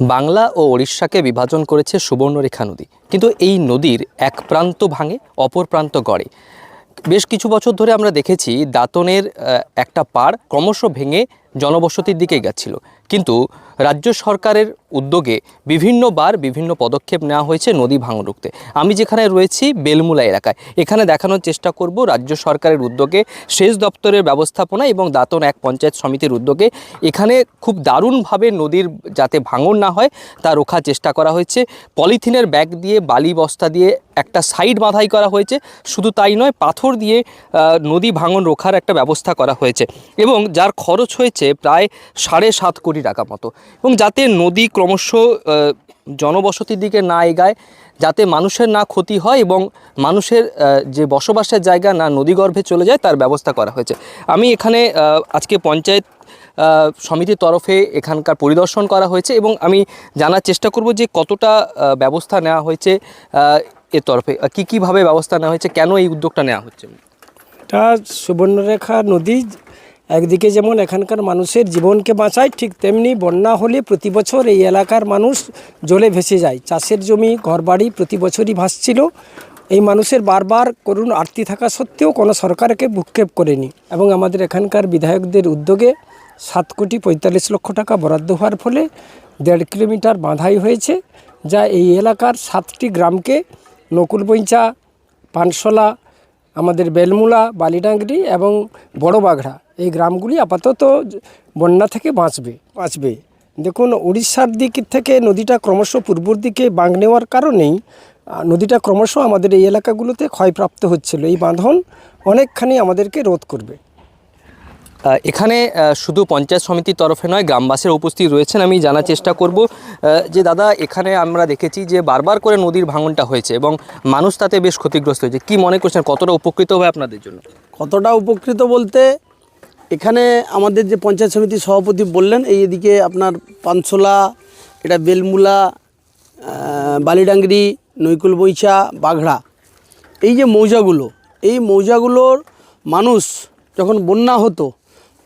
বাংলা ও ওড়িশাকে বিভাজন করেছে সুবর্ণরেখা নদী। কিন্তু এই নদীর এক প্রান্ত ভাঙে, অপর প্রান্ত গড়ে। বেশ কিছু বছর ধরে আমরা দেখেছি দাঁতনের একটা পাড় ক্রমশ ভেঙে জনবসতির দিকে গেছিল। কিন্তু রাজ্য সরকারের উদ্যোগে বিভিন্নবার বিভিন্ন পদক্ষেপ নেওয়া হয়েছে নদী ভাঙন রুখতে। আমি যেখানে রয়েছি, বেলমুলা এলাকায়। এখানে দেখানোর চেষ্টা করব রাজ্য সরকারের উদ্যোগে, সেচ দপ্তরের ব্যবস্থাপনা এবং দাঁতন এক পঞ্চায়েত সমিতির উদ্যোগে। এখানে খুব দারুণভাবে নদীর যাতে ভাঙন না হয়, তা রোখার চেষ্টা করা হয়েছে। পলিথিনের ব্যাগ দিয়ে, বালি বস্তা দিয়ে একটা সাইড বাঁধাই করা হয়েছে। শুধু তাই নয়, পাথর দিয়ে নদী ভাঙন রোখার একটা ব্যবস্থা করা হয়েছে। এবং যার খরচ হয়েছে প্রায় সাড়ে সাত কোটি টাকা মতো। এবং যাতে নদী ক্রমশ জনবসতির দিকে না এগায়, যাতে মানুষের না ক্ষতি হয় এবং মানুষের যে বসবাসের জায়গা না নদীগর্ভে চলে যায়, তার ব্যবস্থা করা হয়েছে। আমি এখানে আজকে পঞ্চায়েত সমিতির তরফে এখানকার পরিদর্শন করা হয়েছে এবং আমি জানার চেষ্টা করব যে কতটা ব্যবস্থা নেওয়া হয়েছে এর তরফে। কী, কীভাবে ব্যবস্থা নেওয়া হয়েছে, কেন এই উদ্যোগটা নেওয়া হচ্ছে? এটা সুবর্ণরেখা নদী একদিকে যেমন এখানকার মানুষের জীবনকে বাঁচায়, ঠিক তেমনি বন্যা হলে প্রতি বছর এই এলাকার মানুষ জলে ভেসে যায়। চাষের জমি, ঘরবাড়ি প্রতি বছরই ভাসছিল। এই মানুষের বারবার করুণ আরতি থাকা সত্ত্বেও কোনো সরকারকে ভূক্ষেপ করেনি এবং আমাদের এখানকার বিধায়কদের উদ্যোগে সাত কোটি পঁয়তাল্লিশ লক্ষ টাকা বরাদ্দ হওয়ার ফলে দেড় কিলোমিটার বাঁধাই হয়েছে, যা এই এলাকার সাতটি গ্রামকে নকুলবইচা পানশলা, আমাদের বেলমুলা, বালিডাংরি এবং বড় বাঘড়া এই গ্রামগুলি আপাতত বন্যা থেকে বাঁচবে বাঁচবে। দেখুন উড়িষ্যার দিক থেকে নদীটা ক্রমশ পূর্বর দিকে বাঁক নেওয়ার কারণেই নদীটা ক্রমশ আমাদের এই এলাকাগুলোতে ক্ষয়প্রাপ্ত হচ্ছিল। এই বাঁধন অনেকখানি আমাদেরকে রোধ করবে। এখানে শুধু পঞ্চায়েত সমিতির তরফে নয় গ্রামবাসীরা উপস্থিত রয়েছেন। আমি জানার চেষ্টা করব যে দাদা এখানে আমরা দেখেছি যে বারবার করে নদীর ভাঙনটা হয়েছে এবং মানুষ তাতে বেশ ক্ষতিগ্রস্ত হয়েছে। কি মনে করছেন কতটা উপকৃত হবে আপনাদের জন্য? কতটা উপকৃত বলতে এখানে আমাদের যে পঞ্চায়েত সমিতির সভাপতি বললেন, এই এদিকে আপনার পানশোলা এটা বেলমুলা বালিডাংরি নৈকুল বৈচা বাঘড়া। এই যে মৌজাগুলো, এই মৌজাগুলোর মানুষ যখন বন্যা হতো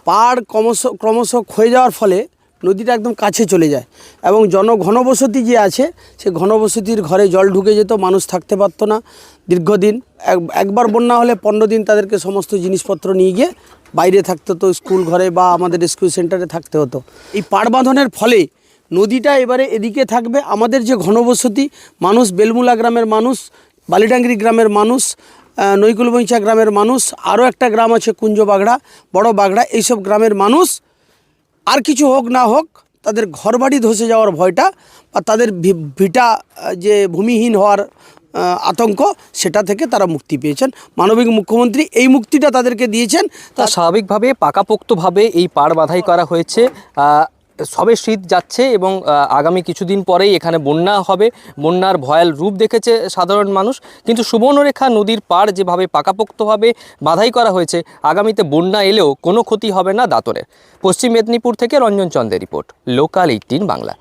পাড় ক্রমশ ক্রমশ ক্ষয়ে যাওয়ার ফলে নদীটা একদম কাছে চলে যায় এবং জনঘনবসতি যে আছে, সে ঘনবসতির ঘরে জল ঢুকে যেত, মানুষ থাকতে পারতো না। দীর্ঘদিন, এক- একবার বন্যা হলে পনেরো দিন তাদেরকে সমস্ত জিনিসপত্র নিয়ে গিয়ে বাইরে থাকতে হতো স্কুল ঘরে বা আমাদের স্কুল সেন্টারে থাকতে হতো। এই পাড় বাঁধনের ফলে নদীটা এবারে এদিকে থাকবে। আমাদের যে ঘনবসতি মানুষ বেলমুলা গ্রামের মানুষ বালিডাঙ্গরি গ্রামের মানুষ আহ, নৈকুলবৈচা গ্রামের মানুষ আরও একটা গ্রাম আছে কুঞ্জ বাগড়া বড় বাগড়া এইসব গ্রামের মানুষ আর কিছু হোক না হোক তাদের ঘরবাড়ি ধসে যাওয়ার ভয়টা বা তাদের ভিটা যে ভূমিহীন হওয়ার আতঙ্ক সেটা থেকে তারা মুক্তি পেয়েছেন। মানবিক মুখ্যমন্ত্রী এই মুক্তিটা তাদেরকে দিয়েছেন। তা স্বাভাবিকভাবে পাকাপোক্তভাবে এই পাড় বাধাই করা হয়েছে। সবে শীত যাচ্ছে এবং আগামী কিছুদিন পরেই এখানে বন্যা হবে। বন্যার ভয়াল রূপ দেখেছে সাধারণ মানুষ। কিন্তু সুবর্ণরেখা নদীর পাড় যেভাবে পাকাপোক্তভাবে বাধাই করা হয়েছে আগামীতে বন্যা এলেও কোনো ক্ষতি হবে না দাঁতনের পশ্চিম মেদিনীপুর থেকে রঞ্জন চন্দ্রের রিপোর্ট লোকাল এইটিন বাংলা।